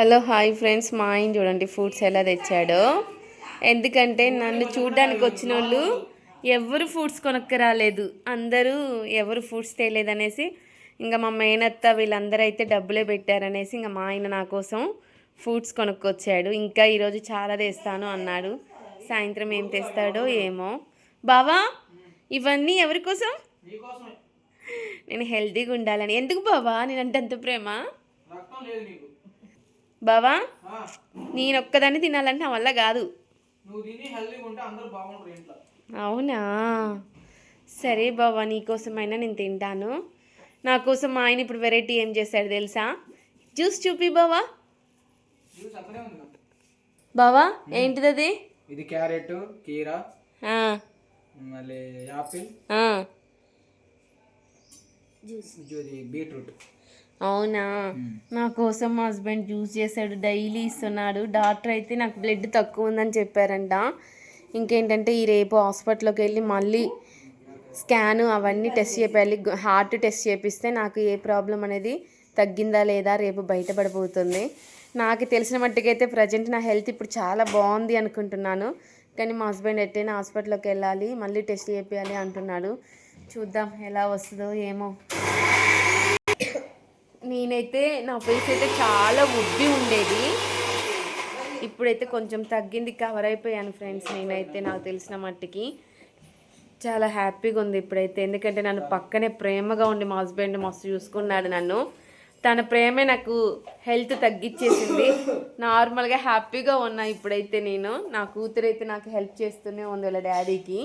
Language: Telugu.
Hello hi friends. మా ఆయన చూడండి ఫ్రూట్స్ ఎలా తెచ్చాడో. ఎందుకంటే నన్ను చూడడానికి వచ్చిన వాళ్ళు ఎవరు ఫ్రూట్స్ కొనక్క రాలేదు అందరూ ఎవరు ఫ్రూట్స్ తేలేదనేసి ఇంకా మా మేనత్త వీళ్ళందరూ అయితే డబ్బులే పెట్టారనేసి ఇంకా మా ఆయన నా కోసం ఫ్రూట్స్ కొనుక్కొచ్చాడు. ఇంకా ఈరోజు చాలా తెస్తాను అన్నాడు. సాయంత్రం ఏం తెస్తాడో ఏమో. బావా ఇవన్నీ ఎవరి కోసం? నేను హెల్తీగా ఉండాలని. ఎందుకు బావా? నేనంటే అంత ప్రేమ? బావా నేను ఒక్కదాన్ని తినాలంటే నా వల్ల కాదు. అవునా? సరే బావా నీకోసమైనా నేను తింటాను. నా కోసం మా ఆయన ఇప్పుడు వెరైటీ ఏం చేశాడు తెలుసా? జ్యూస్ చూపి బావా. బావా ఏంటిది అది ఇది క్యారెట్ కీరా మళ్ళీ యాపిల్ బీట్రూట్. అవునా? నా కోసం మా హస్బెండ్ జ్యూస్ చేశాడు డైలీ ఇస్తున్నాడు. డాక్టర్ అయితే నాకు బ్లడ్ తక్కువ ఉందని చెప్పారంట. ఇంకేంటంటే ఈ రేపు హాస్పిటల్కి వెళ్ళి మళ్ళీ స్కాన్ అవన్నీ టెస్ట్ చేయాలి. హార్ట్ టెస్ట్ చేపిస్తే నాకు ఏ ప్రాబ్లం అనేది తగ్గిందా లేదా రేపు బయటపడిపోతుంది నాకు తెలిసిన మట్టుకైతే ప్రజెంట్ నా హెల్త్ ఇప్పుడు చాలా బాగుంది అనుకుంటున్నాను. కానీ మా హస్బెండ్ ఎట్టైనా హాస్పిటల్కి వెళ్ళాలి మళ్ళీ టెస్ట్ చేయాలి అంటున్నాడు. చూద్దాం ఎలా వస్తుందో ఏమో. నేనైతే నా ఫేస్ అయితే చాలా ఉబ్బి ఉండేది. ఇప్పుడైతే కొంచెం తగ్గింది కవర్ అయిపోయాను ఫ్రెండ్స్ నేనైతే నాకు తెలిసిన మట్టికి చాలా హ్యాపీగా ఉంది ఇప్పుడైతే. ఎందుకంటే నన్ను పక్కనే ప్రేమగా ఉండి మా హస్బెండ్ మస్తు చూసుకున్నాడు నన్ను. తన ప్రేమే నాకు హెల్త్ తగ్గించేసింది నార్మల్గా హ్యాపీగా ఉన్నా ఇప్పుడైతే నేను. నా కూతురు అయితే నాకు హెల్ప్ చేస్తూనే ఉంది వాళ్ళ డాడీకి